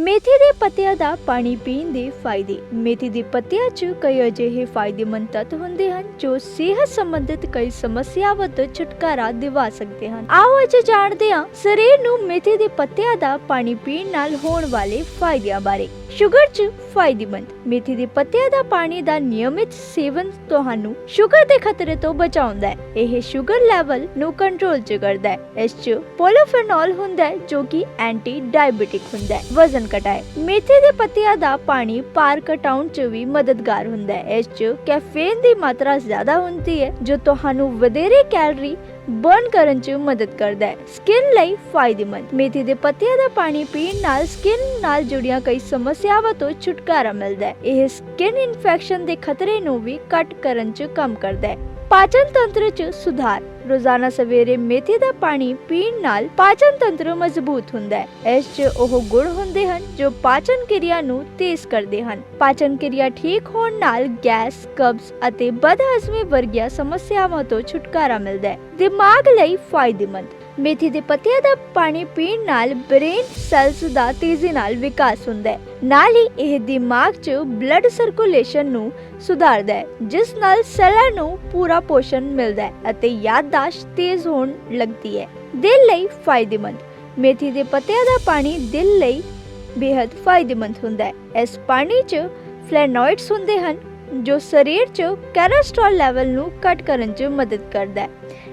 ਮੇਥੀ ਦੇ ਪੱਤਿਆਂ ਦਾ ਪਾਣੀ ਪੀਣ ਦੇ ਫਾਇਦੇ। ਮੇਥੀ ਦੇ ਪੱਤਿਆਂ 'ਚ ਕਈ ਅਜਿਹੇ ਫਾਇਦੇਮੰਦ ਤੱਤ ਹੁੰਦੇ ਹਨ, ਜੋ ਸਿਹਤ ਸੰਬੰਧਿਤ ਕਈ ਸਮੱਸਿਆਵਾਂ ਤੋਂ ਛੁਟਕਾਰਾ ਦਿਵਾ ਸਕਦੇ ਹਨ। ਆਓ ਅੱਜ ਜਾਣਦੇ ਹਾਂ ਸਰੀਰ ਨੂੰ ਮੇਥੀ ਦੇ ਪੱਤਿਆਂ ਦਾ ਪਾਣੀ ਪੀਣ ਨਾਲ ਹੋਣ ਵਾਲੇ ਫਾਇਦਿਆਂ ਬਾਰੇ। ਸ਼ੂਗਰ 'ਚ ਫਾਇਦੇਮੰਦ। ਮੇਥੀ ਦੇ ਪੱਤਿਆਂ ਦਾ ਪਾਣੀ ਦਾ ਨਿਯਮਿਤ ਸੇਵਨ ਤੁਹਾਨੂੰ ਸ਼ੂਗਰ ਦੇ ਖਤਰੇ ਤੋਂ ਬਚਾਉਂਦਾ ਹੈ। ਇਹ ਸ਼ੂਗਰ ਲੈਵਲ ਨੂੰ ਕੰਟਰੋਲ 'ਚ ਕਰਦਾ ਹੈ। ਇਸ 'ਚ ਪੋਲੀਫੇਨੋਲ ਹੁੰਦਾ ਹੈ, ਜੋ ਕਿ ਐਂਟੀ ਡਾਇਬੀਟਿਕ ਹੁੰਦਾ ਹੈ। ਵਜ਼ਨ ਘਟਾਏ ਮੇਥੀ ਦੇ ਪੱਤਿਆਂ ਦਾ ਪਾਣੀ ਭਾਰ ਘਟਾਉਣ 'ਚ ਵੀ ਮਦਦਗਾਰ ਹੁੰਦਾ ਹੈ। ਇਸ 'ਚ ਕੈਫੀਨ ਦੀ ਮਾਤਰਾ ਜ਼ਿਆਦਾ ਹੁੰਦੀ ਹੈ, ਜੋ ਤੁਹਾਨੂੰ ਵਧੇਰੇ ਕੈਲਰੀ ਬਰਨ ਕਰਨ 'ਚ ਮਦਦ ਕਰਦਾ ਹੈ। ਸਕਿਨ ਲਈ ਫਾਇਦੇਮੰਦ। ਮੇਥੀ ਦੇ ਪੱਤਿਆਂ ਦਾ ਪਾਣੀ ਪੀਣ ਨਾਲ ਸਕਿਨ ਨਾਲ ਜੁੜੀਆਂ ਕਈ ਸਮੱਸਿਆਵਾਂ ਤੋਂ ਛੁਟਕਾਰਾ ਮਿਲਦਾ ਹੈ। ਇਹ ਸਕਿਨ ਇਨਫੈਕਸ਼ਨ ਦੇ ਖਤਰੇ ਨੂੰ ਵੀ ਘੱਟ ਕਰਨ 'ਚ ਕੰਮ ਕਰਦਾ ਹੈ। ਪਾਚਨ ਤੰਤਰ 'ਚ ਸੁਧਾਰ। ਰੋਜ਼ਾਨਾ ਸਵੇਰੇ ਮੇਥੀ ਦਾ ਪਾਣੀ ਪੀਣ ਨਾਲ ਪਾਚਨ ਤੰਤਰ ਮਜ਼ਬੂਤ ਹੁੰਦਾ ਹੈ। ਇਸ 'ਚ ਉਹ ਗੁਣ ਹੁੰਦੇ ਹਨ, ਜੋ ਪਾਚਨ ਕਿਰਿਆ ਨੂੰ ਤੇਜ਼ ਕਰਦੇ ਹਨ। ਪਾਚਨ ਕਿਰਿਆ ਠੀਕ ਹੋਣ ਨਾਲ ਗੈਸ, ਕਬਜ਼ ਅਤੇ ਬਦਹਜ਼ਮੀ ਵਰਗੀਆਂ ਸਮੱਸਿਆਵਾਂ ਤੋਂ ਛੁਟਕਾਰਾ ਮਿਲਦਾ ਹੈ। ਦਿਮਾਗ ਲਈ ਫਾਇਦੇਮੰਦ। ਮੇਥੀ ਦੇ ਪੱਤਿਆਂ ਦਾ ਪਾਣੀ ਪੀਣ ਨਾਲ ਬ੍ਰੇਨ ਸੈਲਸ ਦਾ ਤੇਜ਼ੀ ਨਾਲ ਵਿਕਾਸ ਹੁੰਦਾ ਹੈ। ਨਾਲ ਹੀ ਇਹ ਦਿਮਾਗ 'ਚ ਬਲੱਡ ਸਰਕੂਲੇਸ਼ਨ ਨੂੰ ਸੁਧਾਰਦਾ ਹੈ, ਜਿਸ ਨਾਲ ਸੈੱਲਾਂ ਨੂੰ ਪੂਰਾ ਪੋਸ਼ਣ ਮਿਲਦਾ ਹੈ ਅਤੇ ਯਾਦਦਾਸ਼ਤ ਤੇਜ਼ ਹੋਣ ਲੱਗਦੀ ਹੈ। ਦਿਲ ਲਈ ਫਾਇਦੇਮੰਦ। ਮੇਥੀ ਦੇ ਪੱਤਿਆਂ ਦਾ ਪਾਣੀ ਦਿਲ ਲਈ ਬੇहद ਫਾਇਦੇਮੰਦ ਹੁੰਦਾ ਹੈ। ਇਸ ਪਾਣੀ 'ਚ ਫਲੈਨੋਇਡਸ ਹੁੰਦੇ ਹਨ ਜੋ ਸਰੀਰ 'ਚ ਕੋਲੇਸਟ੍ਰੋਲ ਲੈਵਲ ਨੂੰ ਘੱਟ ਕਰਨ 'ਚ ਮਦਦ ਕਰਦਾ ਹੈ।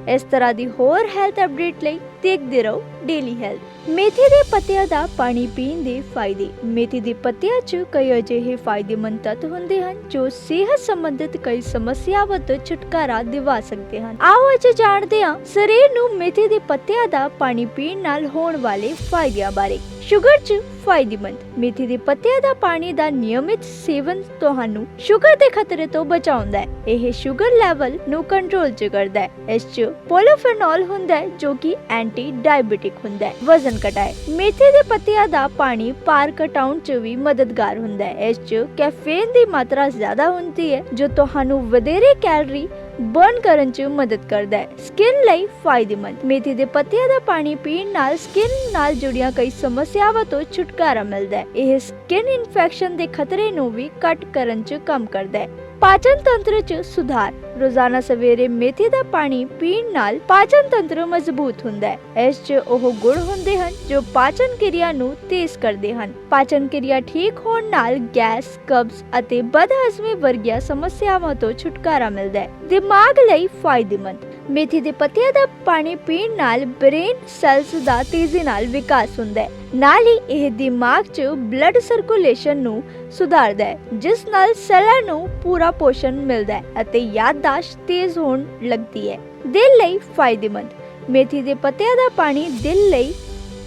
ਇਸ ਤਰ੍ਹਾਂ ਦੀ ਹੋਰ ਹੈਲਥ ਅਪਡੇਟ ਲਈ ਦੇਖਦੇ ਰਹੋ ਡੇਲੀ ਹੈਲਥ ਮੇਥੀ ਦੇ ਪੱਤਿਆਂ ਦਾ ਪਾਣੀ ਪੀਣ ਦੇ ਫਾਇਦੇ। ਮੇਥੀ ਦੇ ਪੱਤਿਆਂ 'ਚ ਕਈ ਅਜਿਹੇ ਫਾਇਦੇਮੰਦ ਤੱਤ ਹੁੰਦੇ ਹਨ, ਜੋ ਸਿਹਤ ਸੰਬੰਧਿਤ ਕਈ ਸਮੱਸਿਆਵਾਂ ਤੋਂ ਛੁਟਕਾਰਾ ਦਿਵਾ ਸਕਦੇ ਹਨ। ਆਓ ਅੱਜ ਜਾਣਦੇ ਹਾਂ ਸਰੀਰ ਨੂੰ ਮੇਥੀ ਦੇ ਪੱਤਿਆਂ ਦਾ ਪਾਣੀ ਪੀਣ ਨਾਲ ਹੋਣ ਵਾਲੇ ਫਾਇਦਿਆਂ ਬਾਰੇ। ਸ਼ੂਗਰ 'ਚ ਫਾਇਦੇਮੰਦ। ਮੇਥੀ ਦੇ ਪੱਤਿਆਂ ਦਾ ਪਾਣੀ ਦਾ ਨਿਯਮਿਤ ਸੇਵਨ ਤੁਹਾਨੂੰ ਸ਼ੂਗਰ ਦੇ ਖਤਰੇ ਤੋਂ ਬਚਾਉਂਦਾ ਹੈ। ਇਹ ਸ਼ੂਗਰ ਲੈਵਲ ਨੂੰ ਕੰਟਰੋਲ 'ਚ ਕਰਦਾ ਹੈ। ਇਸ 'ਚ ਪੋਲੀਫੇਨੋਲ ਹੁੰਦਾ ਹੈ, ਜੋ ਕਿ ਐਂਟੀ ਡਾਇਬੀਟਿਕ ਹੁੰਦਾ ਹੈ, ਵਜ਼ਨ ਘਟਾਏ। ਮੇਥੀ ਦੇ ਪੱਤਿਆਂ ਦਾ ਪਾਣੀ ਭਾਰ ਘਟਾਉਣ 'ਚ ਵੀ ਮਦਦਗਾਰ ਹੁੰਦਾ ਹੈ। ਇਸ 'ਚ ਕੈਫੀਨ ਦੀ ਮਾਤਰਾ ਜ਼ਿਆਦਾ ਹੁੰਦੀ ਹੈ, ਜੋ ਤੁਹਾਨੂੰ ਵਧੇਰੇ ਕੈਲਰੀ ਬਰਨ ਕਰਨ 'ਚ ਮਦਦ ਕਰਦਾ ਹੈ। ਸਕਿਨ ਲਈ ਫਾਇਦੇਮੰਦ। ਮੇਥੀ ਦੇ ਪੱਤਿਆਂ ਦਾ ਪਾਣੀ ਪੀਣ ਨਾਲ ਸਕਿਨ ਨਾਲ ਜੁੜੀਆਂ ਕਈ ਸਮੱਸਿਆਵਾਂ ਤੋਂ ਛੁਟਕਾਰਾ ਮਿਲਦਾ ਹੈ। ਇਹ ਸਕਿਨ ਇਨਫੈਕਸ਼ਨ ਦੇ ਖਤਰੇ ਨੂੰ ਵੀ ਘੱਟ ਕਰਨ 'ਚ ਕੰਮ ਕਰਦਾ ਹੈ। ਪਾਚਨ ਤੰਤਰ 'ਚ ਸੁਧਾਰ ਰੋਜ਼ਾਨਾ ਸਵੇਰੇ ਮੇਥੀ ਦਾ ਪਾਣੀ ਪੀਣ ਨਾਲ ਪਾਚਨ ਤੰਤਰ ਮਜ਼ਬੂਤ ਹੁੰਦਾ ਹੈ ਇਸ 'ਚ ਉਹ ਗੁਣ ਹੁੰਦੇ ਹਨ ਜੋ ਪਾਚਨ ਕਿਰਿਆ ਨੂੰ ਤੇਜ਼ ਕਰਦੇ ਹਨ ਪਾਚਨ ਕਿਰਿਆ ਠੀਕ ਹੋਣ ਨਾਲ ਗੈਸ ਕਬਜ਼ ਅਤੇ ਬਦਹਜ਼ਮੀ ਵਰਗੀਆਂ ਸਮੱਸਿਆਵਾਂ ਤੋਂ ਛੁਟਕਾਰਾ ਮਿਲਦਾ ਹੈ ਦਿਮਾਗ ਲਈ ਫਾਇਦੇਮੰਦ ਮੇਥੀ ਦੇ ਪੱਤਿਆਂ ਦਾ ਪਾਣੀ ਪੀਣ ਨਾਲ ਬ੍ਰੇਨ ਸੈਲਸ ਦਾ ਤੇਜ਼ੀ ਨਾਲ ਵਿਕਾਸ ਹੁੰਦਾ ਹੈ। ਨਾਲ ਹੀ ਇਹ ਦਿਮਾਗ 'ਚ ਬਲੱਡ ਸਰਕੂਲੇਸ਼ਨ ਨੂੰ ਸੁਧਾਰਦਾ ਹੈ, ਜਿਸ ਨਾਲ ਸੈੱਲਾਂ ਨੂੰ ਪੂਰਾ ਪੋਸ਼ਣ ਮਿਲਦਾ ਹੈ ਅਤੇ ਯਾਦਦਾਸ਼ਤ ਤੇਜ਼ ਹੋਣ ਲੱਗਦੀ ਹੈ। ਦਿਲ ਲਈ ਫਾਇਦੇਮੰਦ। ਮੇਥੀ ਦੇ ਪੱਤਿਆਂ ਦਾ ਪਾਣੀ ਦਿਲ ਲਈ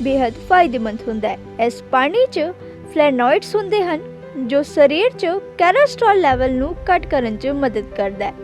ਬੇहद ਫਾਇਦੇਮੰਦ ਹੁੰਦਾ ਹੈ। ਇਸ ਪਾਣੀ 'ਚ ਫਲੈਨੋਇਡਸ ਹੁੰਦੇ ਹਨ, ਜੋ ਸਰੀਰ 'ਚ ਕੋਲੇਸਟ੍ਰੋਲ ਲੈਵਲ ਨੂੰ ਘੱਟ ਕਰਨ 'ਚ ਮਦਦ ਕਰਦਾ ਹੈ।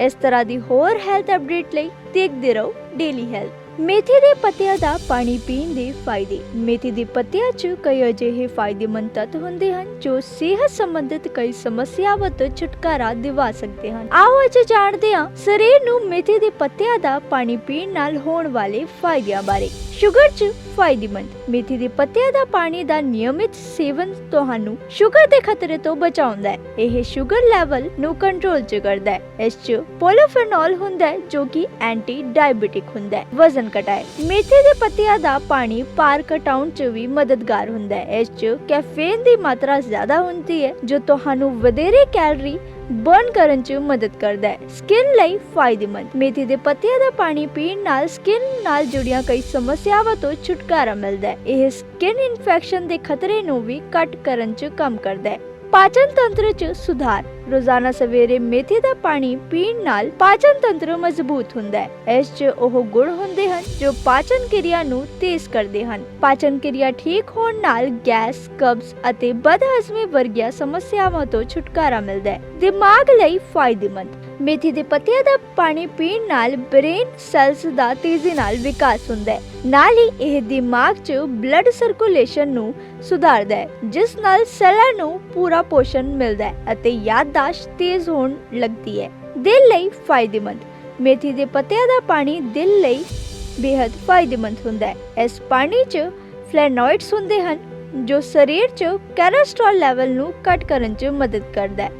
ਇਸ ਤਰ੍ਹਾਂ ਦੀ ਹੋਰ ਹੈਲਥ ਅਪਡੇਟ ਲਈ ਦੇਖਦੇ ਰਹੋ ਡੇਲੀ ਹੈਲਥ ਮੇਥੀ ਦੇ ਪੱਤਿਆਂ ਦਾ ਪਾਣੀ ਪੀਣ ਦੇ ਫਾਇਦੇ। ਮੇਥੀ ਦੇ ਪੱਤਿਆਂ 'ਚ ਕਈ ਅਜਿਹੇ ਫਾਇਦੇਮੰਦ ਤੱਤ ਹੁੰਦੇ ਹਨ, ਜੋ ਸਿਹਤ ਸੰਬੰਧਿਤ ਕਈ ਸਮੱਸਿਆਵਾਂ ਤੋਂ ਛੁਟਕਾਰਾ ਦਿਵਾ ਸਕਦੇ ਹਨ। ਆਓ ਅੱਜ ਜਾਣਦੇ ਹਾਂ, ਸਰੀਰ ਨੂੰ ਮੇਥੀ ਦੇ ਪੱਤਿਆਂ ਦਾ ਪਾਣੀ ਪੀਣ ਨਾਲ ਹੋਣ ਵਾਲੇ ਫਾਇਦਿਆਂ ਬਾਰੇ। ਸ਼ੂਗਰ 'ਚ ਫਾਇਦੇਮੰਦ। ਮੇਥੀ ਦੇ ਪੱਤਿਆਂ ਦਾ ਪਾਣੀ ਦਾ ਨਿਯਮਿਤ ਸੇਵਨ ਤੁਹਾਨੂੰ ਸ਼ੂਗਰ ਦੇ ਖਤਰੇ ਤੋਂ ਬਚਾਉਂਦਾ ਹੈ। ਇਹ ਸ਼ੂਗਰ ਲੈਵਲ ਨੂੰ ਕੰਟਰੋਲ 'ਚ ਕਰਦਾ ਹੈ। ਇਸ 'ਚ ਪੋਲੀਫੇਨੋਲ ਹੁੰਦਾ ਹੈ, ਜੋ ਕਿ ਐਂਟੀ ਡਾਇਬੀਟਿਕ ਹੁੰਦਾ ਹੈ। ਵਜ਼ਨ ਘਟਾਏ ਮੇਥੀ ਦੇ ਪੱਤਿਆਂ ਦਾ ਪਾਣੀ ਭਾਰ ਘਟਾਉਣ 'ਚ ਵੀ ਮਦਦਗਾਰ ਹੁੰਦਾ ਹੈ। ਇਸ 'ਚ ਕੈਫੇਨ ਦੀ ਮਾਤਰਾ ਜ਼ਿਆਦਾ ਹੁੰਦੀ ਹੈ, ਜੋ ਤੁਹਾਨੂੰ ਵਧੇਰੇ ਕੈਲਰੀ ਬਰਨ ਕਰਨ 'ਚ ਮਦਦ ਕਰਦਾ ਹੈ। ਸਕਿਨ ਲਈ ਫਾਇਦੇਮੰਦ। ਮੇਥੀ ਦੇ ਪੱਤਿਆਂ ਦਾ ਪਾਣੀ ਪੀਣ ਨਾਲ ਸਕਿਨ ਨਾਲ ਜੁੜੀਆਂ ਕਈ ਸਮੱਸਿਆਵਾਂ ਤੋਂ ਛੁਟਕਾਰਾ ਮਿਲਦਾ ਹੈ। ਇਹ ਸਕਿਨ ਇਨਫੈਕਸ਼ਨ ਦੇ ਖਤਰੇ ਨੂੰ ਵੀ ਘੱਟ ਕਰਨ 'ਚ ਕੰਮ ਕਰਦਾ ਹੈ। ਪਾਚਨ ਤੰਤਰ 'ਚ ਸੁਧਾਰ। ਰੋਜ਼ਾਨਾ ਸਵੇਰੇ ਮੇਥੀ ਦਾ ਪਾਣੀ ਪੀਣ ਨਾਲ ਪਾਚਨ ਤੰਤਰ ਮਜ਼ਬੂਤ ਹੁੰਦਾ ਹੈ। ਇਸ 'ਚ ਉਹ ਗੁਣ ਹੁੰਦੇ ਹਨ ਜੋ ਪਾਚਨ ਕਿਰਿਆ ਨੂੰ ਤੇਜ਼ ਕਰਦੇ ਹਨ। ਪਾਚਨ ਕਿਰਿਆ ਠੀਕ ਹੋਣ ਨਾਲ ਗੈਸ, ਕਬਜ਼ ਅਤੇ ਬਦਹਜ਼ਮੀ ਵਰਗੀਆਂ ਸਮੱਸਿਆਵਾਂ ਤੋਂ ਛੁਟਕਾਰਾ ਮਿਲਦਾ ਹੈ। ਦਿਮਾਗ ਲਈ ਫਾਇਦੇਮੰਦ। ਮੇਥੀ ਦੇ ਪੱਤਿਆਂ ਦਾ ਪਾਣੀ ਪੀਣ ਨਾਲ ਬ੍ਰੇਨ ਸੈਲਸ ਦਾ ਤੇਜ਼ੀ ਨਾਲ ਵਿਕਾਸ ਹੁੰਦਾ ਹੈ। ਨਾਲ ਹੀ ਇਹ ਦਿਮਾਗ 'ਚ ਬਲੱਡ ਸਰਕੂਲੇਸ਼ਨ ਨੂੰ ਸੁਧਾਰਦਾ ਹੈ, ਜਿਸ ਨਾਲ ਸੈੱਲਾਂ ਨੂੰ ਪੂਰਾ ਪੋਸ਼ਣ ਮਿਲਦਾ ਹੈ ਅਤੇ ਯਾਦਦਾਸ਼ਤ ਤੇਜ਼ ਹੋਣ ਲੱਗਦੀ ਹੈ। ਦਿਲ ਲਈ ਫਾਇਦੇਮੰਦ। ਮੇਥੀ ਦੇ ਪੱਤਿਆਂ ਦਾ ਪਾਣੀ ਦਿਲ ਲਈ ਬੇहद ਫਾਇਦੇਮੰਦ ਹੁੰਦਾ ਹੈ। ਇਸ ਪਾਣੀ 'ਚ ਫਲੈਨੋਇਡਸ ਹੁੰਦੇ ਹਨ, ਜੋ ਸਰੀਰ 'ਚ ਕੋਲੇਸਟ੍ਰੋਲ ਲੈਵਲ ਨੂੰ ਘੱਟ ਕਰਨ 'ਚ ਮਦਦ ਕਰਦਾ ਹੈ।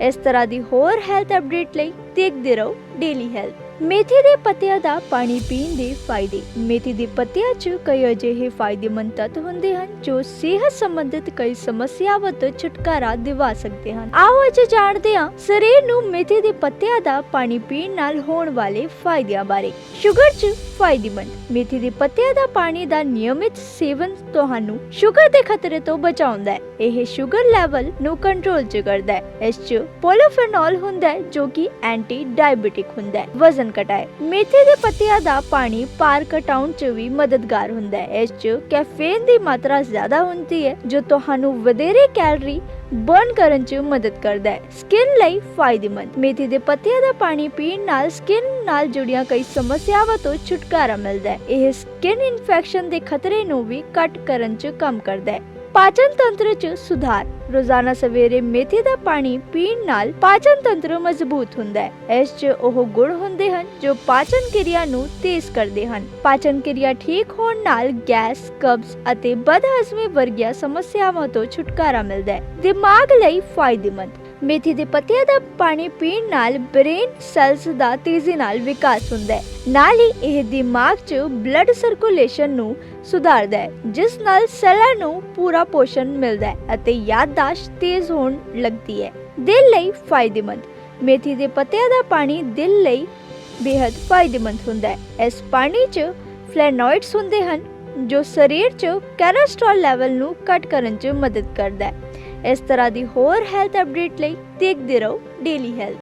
ਇਸ ਤਰ੍ਹਾਂ ਦੀ ਹੋਰ ਹੈਲਥ ਅਪਡੇਟ ਲਈ ਦੇਖਦੇ ਰਹੋ ਡੇਲੀ ਹੈਲਥ ਮੇਥੀ ਦੇ ਪੱਤਿਆਂ ਦਾ ਪਾਣੀ ਪੀਣ ਦੇ ਫਾਇਦੇ। ਮੇਥੀ ਦੇ ਪੱਤਿਆਂ 'ਚ ਕਈ ਅਜਿਹੇ ਫਾਇਦੇਮੰਦ ਤੱਤ ਹੁੰਦੇ ਹਨ, ਜੋ ਸਿਹਤ ਸੰਬੰਧਿਤ ਕਈ ਸਮੱਸਿਆਵਾਂ ਤੋਂ ਛੁਟਕਾਰਾ ਦਿਵਾ ਸਕਦੇ ਹਨ। ਆਓ ਅੱਜ ਜਾਣਦੇ ਹਾਂ ਸਰੀਰ ਨੂੰ ਮੇਥੀ ਦੇ ਪੱਤਿਆਂ ਦਾ ਪਾਣੀ ਪੀਣ ਨਾਲ ਹੋਣ ਵਾਲੇ ਫਾਇਦਿਆਂ ਬਾਰੇ। ਸ਼ੂਗਰ 'ਚ ਫਾਇਦੇਮੰਦ। ਮੇਥੀ ਦੇ ਪੱਤਿਆਂ ਦਾ ਪਾਣੀ ਦਾ ਨਿਯਮਿਤ ਸੇਵਨ ਤੁਹਾਨੂੰ ਸ਼ੂਗਰ ਦੇ ਖਤਰੇ ਤੋਂ ਬਚਾਉਂਦਾ ਹੈ। ਇਹ ਸ਼ੂਗਰ ਲੈਵਲ ਨੂੰ ਕੰਟਰੋਲ 'ਚ ਕਰਦਾ ਹੈ। ਇਸ 'ਚ ਪੋਲੀਫੇਨੋਲ ਹੁੰਦਾ ਹੈ, ਜੋ ਕਿ ਐਂਟੀ ਡਾਇਬੀਟਿਕ ਹੁੰਦਾ ਹੈ। ਵਜ਼ਨ ਘਟਾਏ। ਮੇਥੀ ਦੇ ਪੱਤਿਆਂ ਦਾ ਪਾਣੀ ਭਾਰ ਘਟਾਉਣ 'ਚ ਵੀ ਮਦਦਗਾਰ ਹੁੰਦਾ ਹੈ। ਇਸ 'ਚ ਕੈਫੀਨ ਦੀ ਮਾਤਰਾ ਜ਼ਿਆਦਾ ਹੁੰਦੀ ਹੈ, ਜੋ ਤੁਹਾਨੂੰ ਵਧੇਰੇ ਕੈਲਰੀ ਬਰਨ ਕਰਨ 'ਚ ਮਦਦ ਕਰਦਾ ਹੈ। ਸਕਿਨ ਲਈ ਫਾਇਦੇਮੰਦ। ਮੇਥੀ ਦੇ ਪੱਤਿਆਂ ਦਾ ਪਾਣੀ ਪੀਣ ਨਾਲ ਸਕਿਨ ਨਾਲ ਜੁੜੀਆਂ ਕਈ ਸਮੱਸਿਆਵਾਂ ਤੋਂ ਛੁਟਕਾਰਾ ਮਿਲਦਾ ਹੈ। ਇਹ ਸਕਿਨ ਇਨਫੈਕਸ਼ਨ ਦੇ ਖਤਰੇ ਨੂੰ ਵੀ ਘਟ ਕਰਨ 'ਚ ਕੰਮ ਕਰਦਾ ਹੈ। ਪਾਚਨ ਤੰਤਰ 'ਚ ਸੁਧਾਰ। ਰੋਜ਼ਾਨਾ ਸਵੇਰੇ ਮੇਥੀ ਦਾ ਪਾਣੀ ਪੀਣ ਨਾਲ ਪਾਚਨ ਤੰਤਰ ਮਜ਼ਬੂਤ ਹੁੰਦਾ ਹੈ। ਇਸ 'ਚ ਉਹ ਗੁਣ ਹੁੰਦੇ ਹਨ, ਜੋ ਪਾਚਨ ਕਿਰਿਆ ਨੂੰ ਤੇਜ਼ ਕਰਦੇ ਹਨ। ਪਾਚਨ ਕਿਰਿਆ ਠੀਕ ਹੋਣ ਨਾਲ ਗੈਸ, ਕਬਜ਼ ਅਤੇ ਬਦਹਜ਼ਮੀ ਵਰਗੀਆਂ ਸਮੱਸਿਆਵਾਂ ਤੋਂ ਛੁਟਕਾਰਾ ਮਿਲਦਾ ਹੈ। ਦਿਮਾਗ ਲਈ ਫਾਇਦੇਮੰਦ। ਮੇਥੀ ਦੇ ਪੱਤਿਆਂ ਦਾ ਪਾਣੀ ਪੀਣ ਨਾਲ ਬ੍ਰੇਨ ਸੈਲਸ ਦਾ ਤੇਜ਼ੀ ਨਾਲ ਵਿਕਾਸ ਹੁੰਦਾ ਹੈ। ਨਾਲ ਹੀ ਇਹ ਦਿਮਾਗ 'ਚ ਬਲੱਡ ਸਰਕੂਲੇਸ਼ਨ ਨੂੰ ਸੁਧਾਰਦਾ ਹੈ, ਜਿਸ ਨਾਲ ਸੈਲਾਂ ਨੂੰ ਪੂਰਾ ਪੋਸ਼ਣ ਮਿਲਦਾ ਹੈ ਅਤੇ ਯਾਦਦਾਸ਼ਤ ਤੇਜ਼ ਹੋਣ ਲੱਗਦੀ ਹੈ। ਦਿਲ ਲਈ ਫਾਇਦੇਮੰਦ। ਮੇਥੀ ਦੇ ਪੱਤਿਆਂ ਦਾ ਪਾਣੀ ਦਿਲ ਲਈ ਬੇहद ਫਾਇਦੇਮੰਦ ਹੁੰਦਾ ਹੈ। ਇਸ ਪਾਣੀ 'ਚ ਫਲੈਨੋਇਡਸ ਹੁੰਦੇ ਹਨ, ਜੋ ਸਰੀਰ 'ਚ ਕੋਲੇਸਟ੍ਰੋਲ ਲੈਵਲ ਨੂੰ ਘੱਟ ਕਰਨ 'ਚ ਮਦਦ ਕਰਦਾ ਹੈ। ਇਸ ਤਰ੍ਹਾਂ ਦੀ ਹੋਰ ਹੈਲਥ ਅਪਡੇਟ ਲਈ ਦੇਖਦੇ ਰਹੋ ਡੇਲੀ ਹੈਲਥ